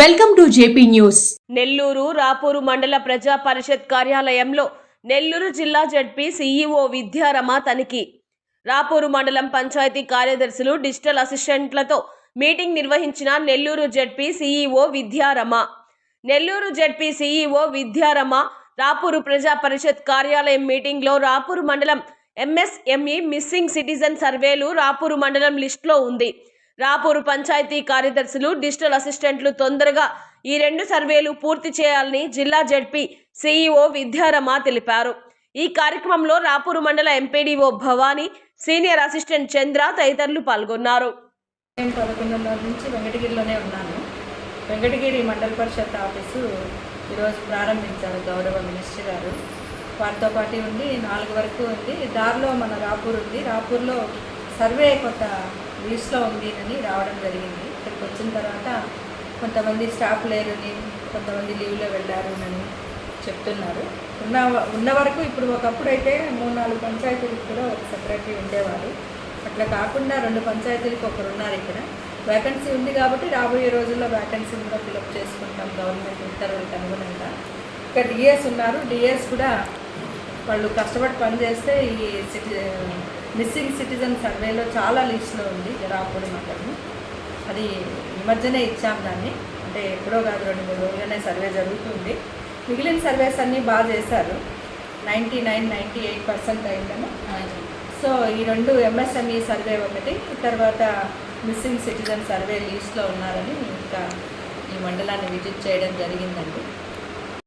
Welcome to JP news. Nellore Rapur మండల ప్రజా పరిషత్ కార్యాలయంలో నెల్లూరు జిల్లా జడ్పీ సీఈఓ విద్యారమ తనిఖీ. రాపూరు మండలం పంచాయతీ కార్యదర్శులు డిజిటల్ అసిస్టెంట్లతో మీటింగ్ నిర్వహించిన Nellore ZP CEO Vidyarama. Nellore ZP CEO Vidyarama Rapur ప్రజా పరిషత్ కార్యాలయం మీటింగ్లో రాపూరు మండలం ఎంఎస్ఎంఈ మిస్సింగ్ సిటిజన్ సర్వేలు రాపూరు మండలం లిస్టులో ఉంది. రాపూరు పంచాయతీ కార్యదర్శులు డిజిటల్ అసిస్టెంట్లు తొందరగా ఈ రెండు సర్వేలు పూర్తి చేయాలని జిల్లా జడ్పీ సీఈఓ విద్యారమ తెలిపారు. ఈ కార్యక్రమంలో రాపూరు మండల MPDO Bhavani senior assistant Chandra తదితరులు పాల్గొన్నారు. నేను పదకొండున్నర నుంచి వెంకటగిరిలోనే ఉన్నాను. వెంకటగిరి మండల పరిషత్ ఆఫీసు ఈరోజు ప్రారంభించారు గౌరవ మినిస్టర్ గారు. వారితో పాటు ఉండి నాలుగు వరకు ఉంది. దారిలో మన రాపూర్ ఉంది. రాపూర్లో సర్వే కొత్త లీస్ట్లో ఉంది అని రావడం జరిగింది. ఇక్కడికి వచ్చిన తర్వాత కొంతమంది స్టాఫ్ లేరని కొంతమంది లీవ్లో వెళ్ళారు అని చెప్తున్నారు. ఉన్న ఉన్న వరకు ఇప్పుడు ఒకప్పుడు అయితే మూడు నాలుగు పంచాయతీలకు కూడా ఒక సెక్రటరీ ఉండేవారు. అట్లా కాకుండా రెండు పంచాయతీలకు ఒకరు ఉన్నారు ఇక్కడ. వేకెన్సీ ఉంది కాబట్టి రాబోయే రోజుల్లో వేకెన్సీ కూడా ఫిలప్ చేసుకుంటాం గవర్నమెంట్ ఉత్తర్వులకు అనుగుణంగా. ఇక్కడ డిఎస్ ఉన్నారు. డిఎస్ కూడా వాళ్ళు కష్టపడి పనిచేస్తే ఈ సిటి మిస్సింగ్ సిటిజన్ సర్వేలో చాలా లిస్ట్లో ఉంది రాపూడి మండలం అది ఈ మధ్యనే ఇచ్చాం దాన్ని. అంటే ఎప్పుడో కాదు రెండు మూడు రోజులనే సర్వే జరుగుతుంది. మిగిలిన సర్వేస్ అన్నీ బాగా చేశారు. Ninety nine ninety eight percent అయిందని సో ఈ రెండు ఎంఎస్ఎంఈ సర్వే ఒకటి తర్వాత మిస్సింగ్ సిటిజన్ సర్వే లీస్ట్లో ఉన్నారని ఇంకా ఈ మండలాన్ని విజిట్ చేయడం జరిగిందండి.